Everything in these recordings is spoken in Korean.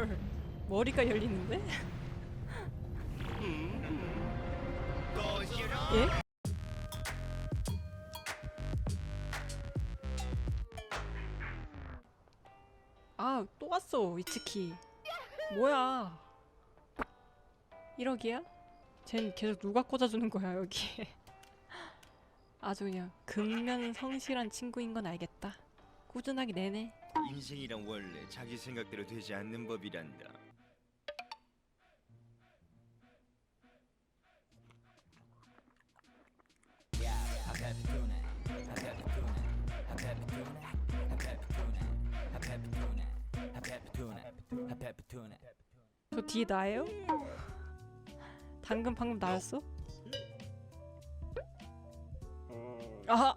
헐 머리가 열리는데? 예? 아, 또 왔어, 이츠키. 뭐야? 1억이야? 쟨 계속 누가 꽂아주는 거야, 여기에. 아주 그냥 근면 성실한 친구인 건 알겠다. 꾸준하게 내내. 인생이란 원래 자기 생각대로 되지 않는 법이란다. 저 뒤에 나예요? 당근 방금 나였어? 아!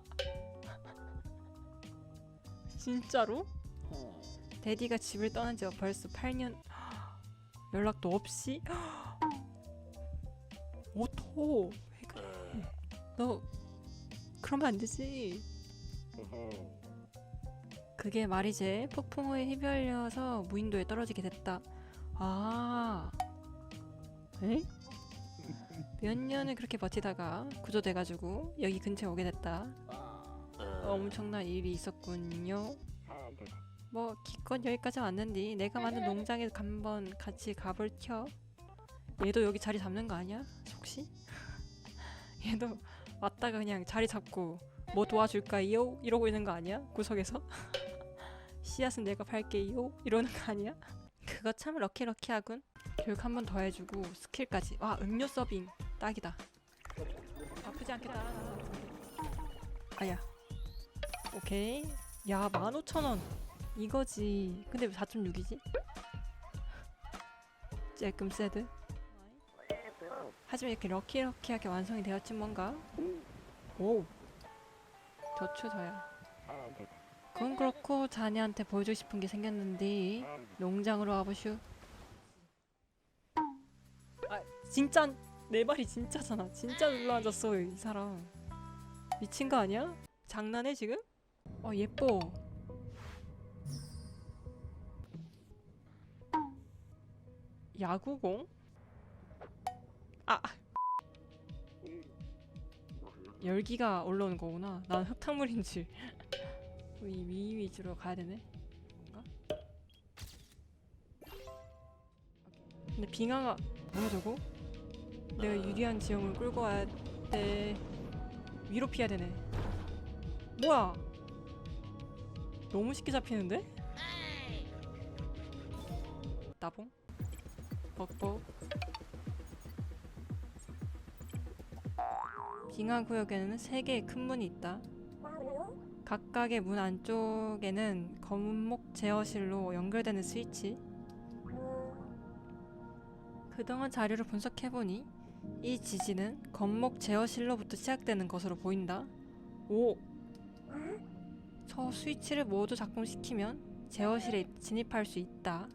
진짜로? 데디가 집을 떠난 지가 벌써 8년 연락도 없이? 오토 왜 그래 너 그러면 안 되지? 그게 말이지 폭풍우에 휘말려서 무인도에 떨어지게 됐다. 아. 에? 몇 년을 그렇게 버티다가 구조돼가지고 여기 근처에 오게 됐다. 엄청난 일이 있었군요 뭐 기껏 여기까지 왔는데 내가 만든 농장에 한번 같이 가볼 켜 얘도 여기 자리 잡는 거 아니야? 혹시? 얘도 왔다가 그냥 자리 잡고 뭐 도와줄까요? 이러고 있는 거 아니야? 구석에서? 씨앗은 내가 팔게요? 이러는 거 아니야? 그거 참 럭키럭키하군 교육 한 번 더 해주고 스킬까지 와 음료 서빙 딱이다 아프지 않겠다 아야 오케이 야 15,000원 이거지. 근데 왜 4.6이지? 쬐끔 세드. 하지만 이렇게 럭키럭키하게 완성이 되었지 뭔가. 오. 저추 저야 그건 그렇고 자네한테 보여주고 싶은 게 생겼는데 농장으로 와보슈. 아 진짜 내 말이 진짜잖아. 진짜 눌러앉았어 이 사람. 미친 거 아니야? 장난해 지금? 어 예뻐 야구공? 아 열기가 올라오는 거구나 난 흙탕물인 줄 위, 위 위주로 가야 되네. 뭔가? 근데 빙하가 뭐야 저거? 내가 유리한 지형을 끌고 와야 돼. 위로 피해야 되네. 뭐야? 너무 쉽게 잡히는데? 나봉? 벅벅. 빙하 구역에는 세 개의 큰 문이 있다. 각각의 문 안쪽에는 검목 제어실로 연결되는 스위치. 그동안 자료를 분석해보니 이 지진은 검목 제어실로부터 시작되는 것으로 보인다. 오! 저 스위치를 모두 작동시키면 제어실에 진입할 수 있다.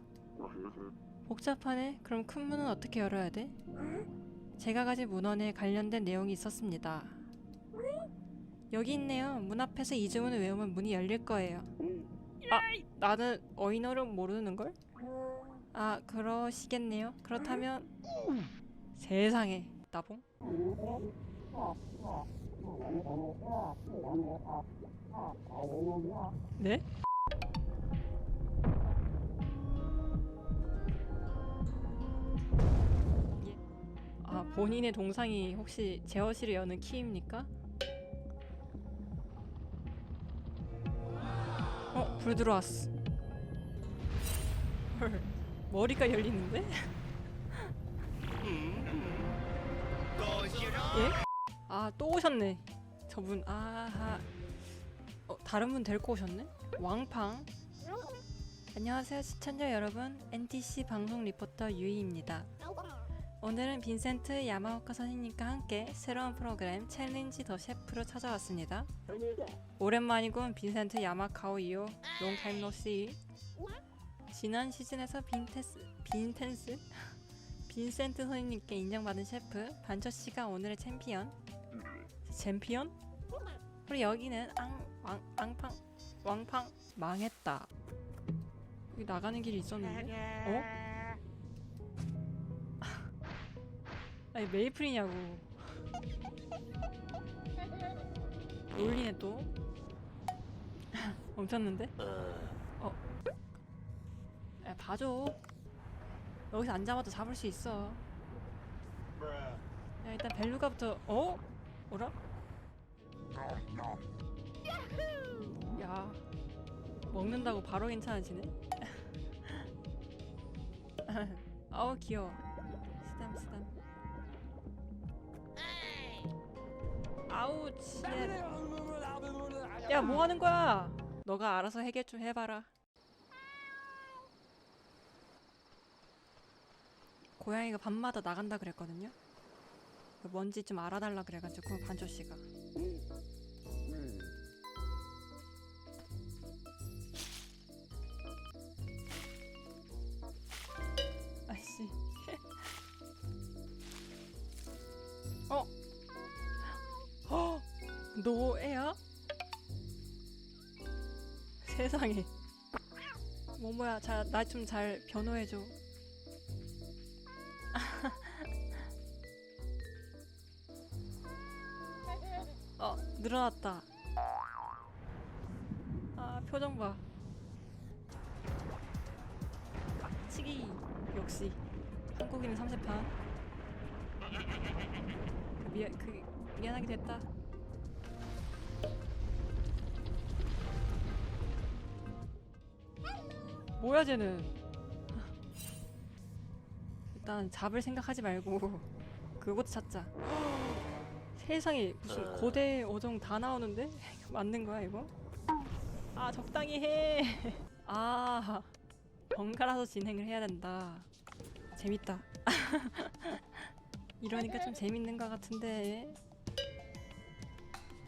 복잡하네. 그럼 큰 문은 어떻게 열어야 돼? 제가 가진 문헌에 관련된 내용이 있었습니다. 여기 있네요. 문 앞에서 이 주문을 외우면 문이 열릴 거예요. 아, 나는 어인어를 모르는 걸? 아, 그러시겠네요. 그렇다면 세상에 나봉? 네? 아, 본인의 동상이 혹시 제어실을 여는 키입니까? 어, 불 들어왔어. 헐, 머리가 열리는데? 예? 아, 또 오셨네. 저분, 아하. 어, 다른 분 데리고 오셨네? 왕팡. 안녕하세요, 시청자 여러분. NTC 방송 리포터 유이입니다. 오늘은 빈센트 야마오카 선생님과 함께 새로운 프로그램 챌린지 더 셰프로 찾아왔습니다. 오랜만이군 빈센트 야마카오 이요 롱타임 노씨 지난 시즌에서 빈테스 빈텐스 빈센트 선생님께 인정받은 셰프 반처 씨가 오늘의 챔피언 챔피언? 우리 여기는 앙왕 앙팡 왕팡 망했다 여기 나가는 길이 있었는데 어? 아니 메이플이냐고 올리네 또 멈췄는데? 어? 야 봐줘 여기서 안 잡아도 잡을 수 있어 야 일단 벨루가부터 어? 뭐라? 야 먹는다고 바로 괜찮아지네 아우 귀여워 스담 아우 치 야, 뭐 하는 거야? 너가 알아서 해결 좀 해봐라. 고양이가 밤마다 나간다 그랬거든요. 그 뭔지 좀 알아달라 그래가지고 반조 씨가. 너 애야? 세상에. 모모야, 자, 나좀 잘 변호해줘. 어, 늘어났다. 아, 표정 봐. 빡치기. 역시. 한국인은 30판. 미안, 그, 미안하게 됐다. 뭐야 쟤는? 일단 잡을 생각하지 말고 그것도 찾자. 세상에 무슨 고대 어종 다 나오는데? 맞는 거야 이거? 아 적당히 해아 번갈아서 진행을 해야 된다. 재밌다. 이러니까 좀 재밌는 것 같은데.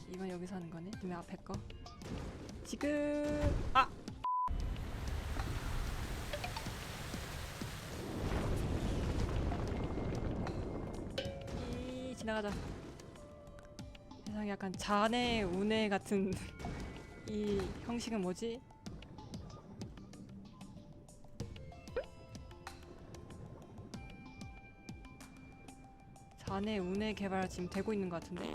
이건 여기서 하는 거네? 왜 앞에 거? 지금! 아 지나가자. 세상에 약간 잔해 운해 같은 이 형식은 뭐지? 잔해 운해 개발 지금 되고 있는 것 같은데.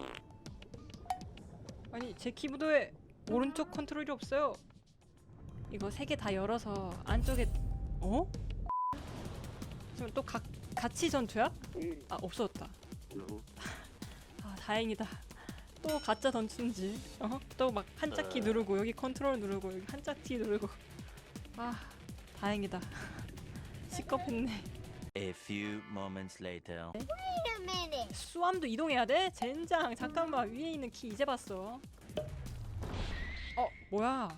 아니 제 키보드에 오른쪽 컨트롤이 없어요. 이거 세 개 다 열어서 안쪽에 어? 지금 또 각, 같이 전투야? 아 없어졌다. 아 다행이다. 또 가짜 던진지. 어? 또막 한짝키 누르고 여기 컨트롤 누르고 여기 한짝키 누르고. 아 다행이다. 시겁했네. A few moments later. 수암도 이동해야 돼? 젠장 잠깐만 위에 있는 키 이제 봤어. 어 뭐야?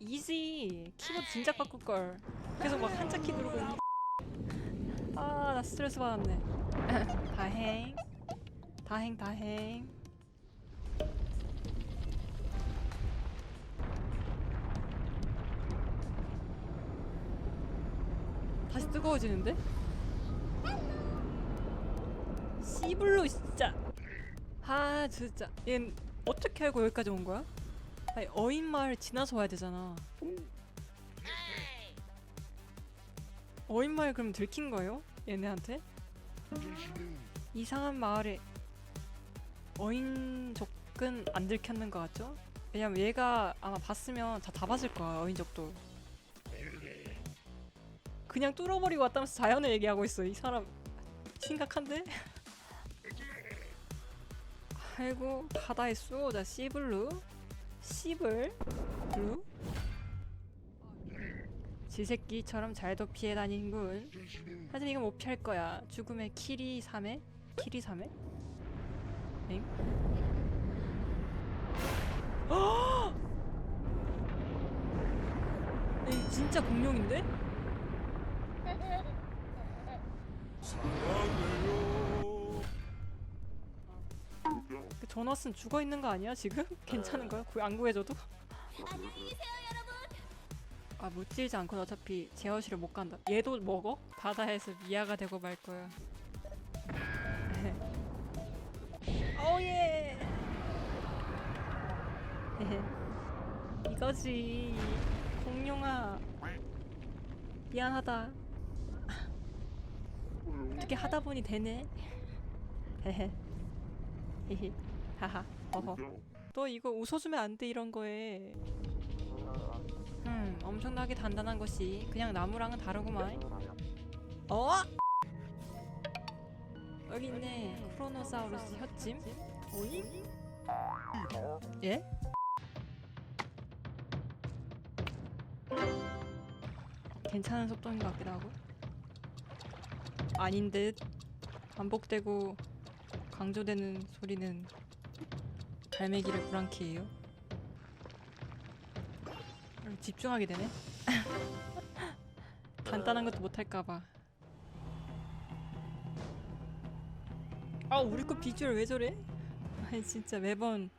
이지 키보드 진작 바꿀 걸. 계속 막 한짝키 누르고. 아나 스트레스 받았네. 다행. 다행 다행. 다시 뜨거워지는데? 씨블로 진짜. 아 진짜. 얜 어떻게 알고 여기까지 온 거야? 아니 어인 마을 지나서 와야 되잖아. 어인 마을 그럼 들킨 거예요? 얘네한테? 이상한 마을에 어인족은 안 들켰는 것 같죠? 왜냐면 얘가 아마 봤으면 다, 다 봤을 거야 어인족도 그냥 뚫어버리고 왔다면서 자연을 얘기하고 있어 이 사람 심각한데? 아이고 바다에 쏘자 씨블루 씨블 블루 지새끼처럼 잘도 피해 다니는군 하지만 이건 못 피할 거야 죽음의 키리 3회? 키리 3회? 엥? 헉! 이 진짜 공룡인데? 그 전화슨 죽어 있는 거 아니야 지금? 괜찮은 거야? 구- 안 구해줘도? 아 무찔지 않고 어차피 제어실을 못 간다. 얘도 먹어? 바다에서 미아가 되고 말 거야. 이거지 공룡아. 미안하다. 어떻게 하다 보니 되네. 헤헤. 히히. 하하. 어허. 너 이거 웃어주면 안 돼 이런 거에. 음, 엄청나게 단단한 것이 그냥 나무랑은 다르구만. 어? 여기 있네. 크로노사우루스 혀찜. 오잉? 예? 괜찮은 속도인 것 같기도 하고. 아닌 듯. 반복되고 강조되는 소리는 갈매기를 불안케 해요. 집중하게 되네. 간단한 것도 못할까봐. 아 우리 거 비주얼 왜 저래? 아니 진짜 매번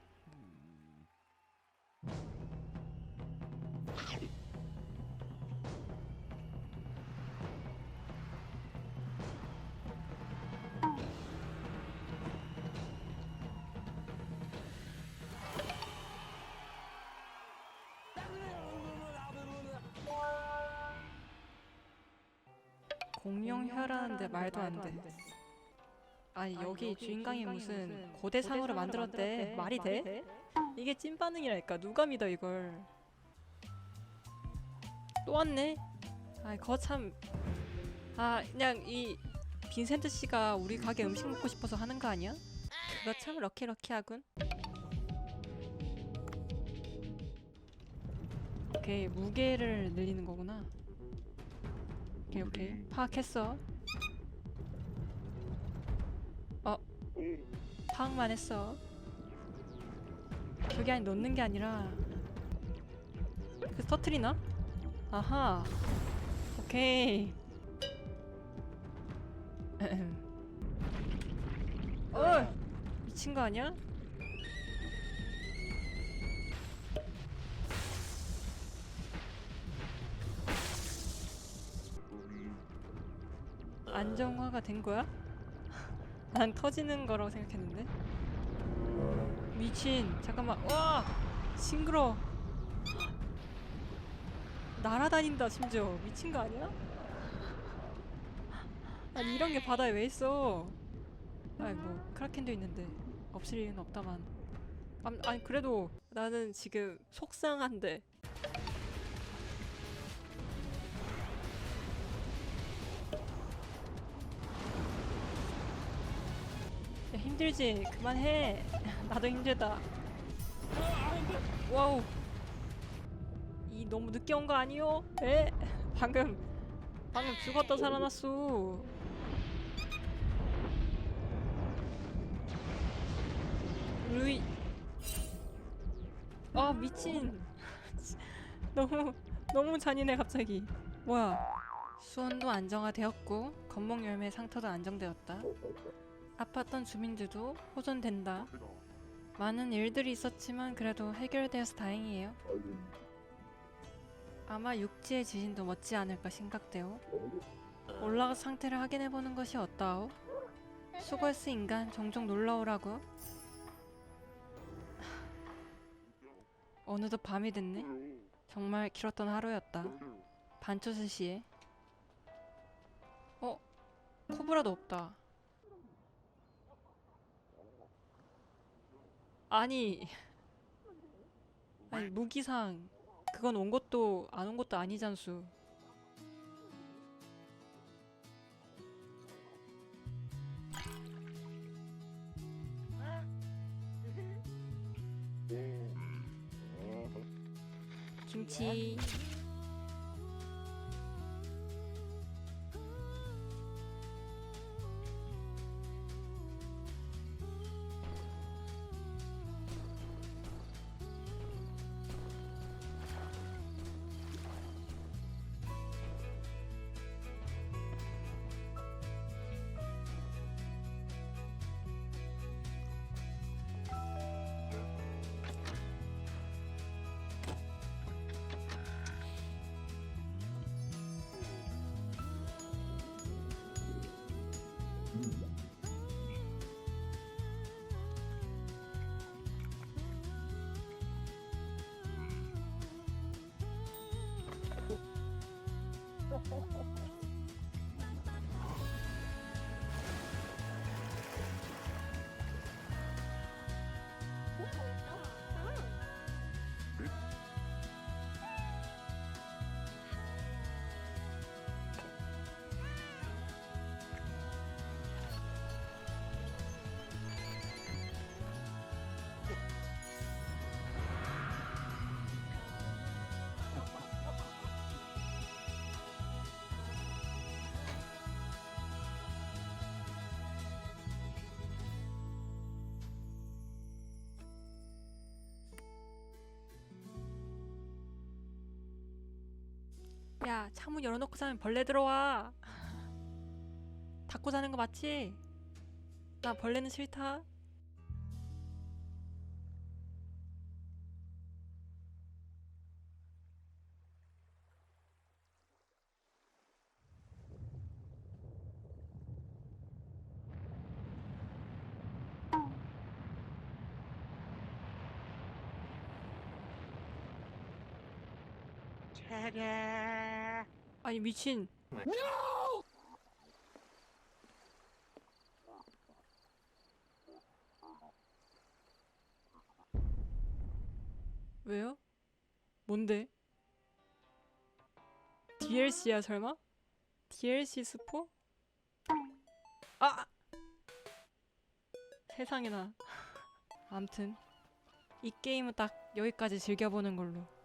공룡 혀라는데 말도 안 돼. 아니 여기 주인공이 무슨 고대 상으로 만들었대? 말이 돼? 이게 찐 반응이랄까. 누가 믿어 이걸? 또 왔네. 아 거참. 아 그냥 이 빈센트 씨가 우리 가게 음식 먹고 싶어서 하는 거 아니야? 그거 참 럭키럭키하군. 오케이 무게를 늘리는 거구나 오케이 오케이 파악했어 파악만 했어. 그게 아니 놓는 게 아니라 그 터트리나? 아하. 오케이. 어 미친 거 아니야? 안정화가 된 거야? 난 터지는 거라고 생각했는데. 미친. 잠깐만. 와! 징그러. 날아다닌다 심지어. 미친 거 아니야? 아니 이런 게 바다에 왜 있어? 아니 뭐 크라켄도 있는데. 없을 리는 없다만. 암- 아니 그래도 나는 지금 속상한데 힘들지? 그만해. 나도 힘들다. 와우. 이 너무 늦게 온 거 아니요? 에? 방금 방금 죽었다 살아났어. 루이. 아 미친. 너무 너무 잔인해 갑자기. 뭐야? 수온도 안정화되었고 건목 열매 상태도 안정되었다. 아팠던 주민들도 호전된다. 많은 일들이 있었지만 그래도 해결되어서 다행이에요. 아마 육지의 지진도 멋지 않을까 생각되오. 올라가 상태를 확인해보는 것이 어떠하오? 수고했어 인간 종종 놀러오라고. 어느덧 밤이 됐네. 정말 길었던 하루였다. 반초스 시에. 어? 코브라도 없다. 아니 아니 무기상. 그건 온 것도 안 온 것도 아니잖수. 김치 야 창문 열어놓고 자면 벌레 들어와. 닫고 자는 거 맞지? 나 벌레는 싫다 아니 미친 왜요? 뭔데? DLC야 설마? DLC 스포? 아! 세상에나 암튼 이 게임은 딱 여기까지 즐겨보는 걸로